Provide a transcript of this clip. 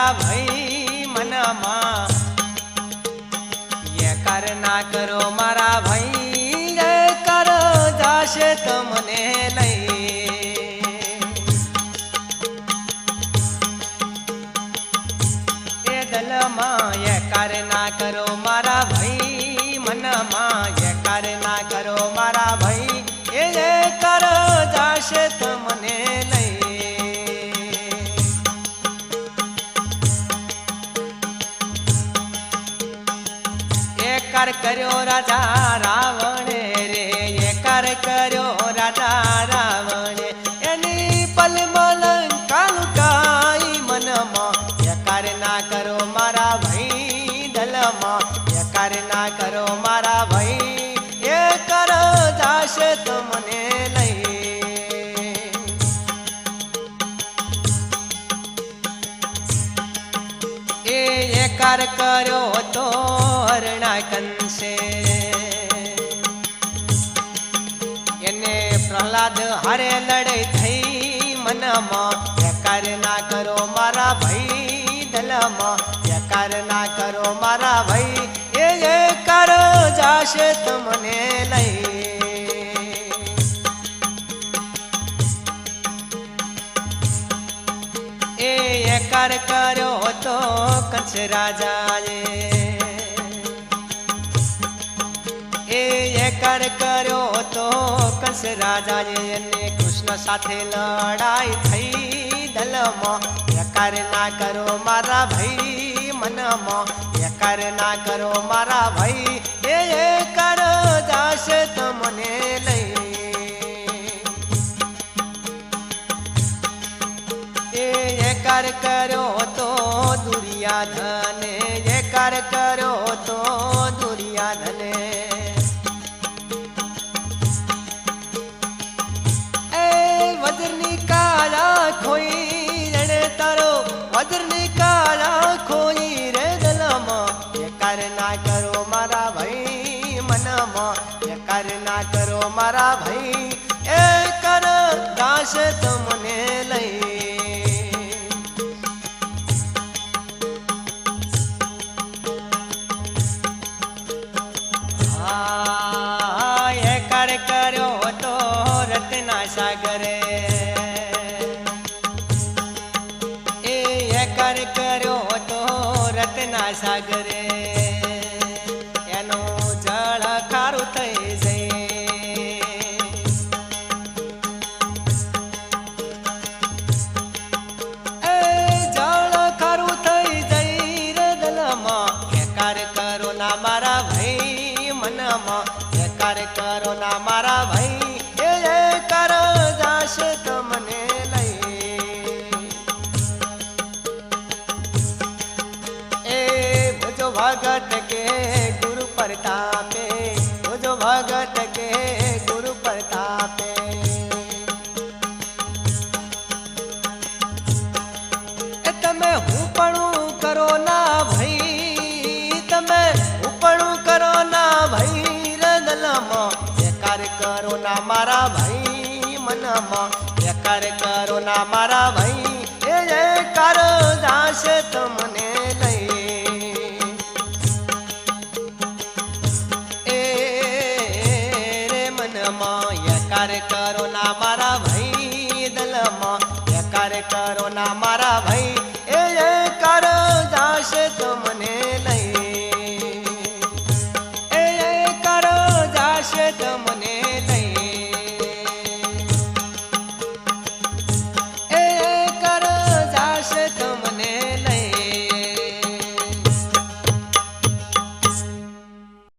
મારા ભાઈ મનમાં. યકાર ના કરો કર્યો રાજા રાવણે રે, એકાર કર્યો રાજા રાવણે. એની પલમાં લંકા મનમાં, એકાર ના કરો મારા ભાઈ દલમાં. એકાર ના કરો મારા ભાઈ એ જાશે એ એકાર કર્યો તો હરણા એને પ્રહલાદ હારે લડાઈ થઈ મનમાં એકાર ના કરો મારા ભાઈ દલમાં એકાર ના કરો મારા ભાઈ, એ કરો જાશે તમને લઈ. એ એકાર કર્યો હતો કચ્છ રાજાએ. એ એકાર કર્યો તો કંસ રાજાએ અને કૃષ્ણ સાથે લડાઈ થઈ દલમાં. એકાર ના કરો મારા ભાઈ મનમાં. એકાર ના કરો મારા ભાઈ, એ એકાર જાશે તમને લઈ. એ એકાર કર્યો તો દુર્યાધને એકાર કર્યો તો મનમાં ના કરો મારા ભાઈ. એ કર દાસ તમને લઈ. આ એકાર કર્યો હતો રત્ના સાગરે. એ એકાર કર્યો હતો રત્ના સાગરે. ભગત કે ગુરુ પ્રતાપે ભોજો ભગત કે ગુરુ પ્રતાપે તમે હું પણ કરો ના ભાઈ તમે હુંપણું કરો ના ભાઈ રદલમાં બેકાર કરો ના મારા ભાઈ મનમાં બેકાર કરો ના મારા ભાઈ એ એકાર જાશે તમને ના મારા ભાઈ દલમાં. કરો ના મારા ભાઈ.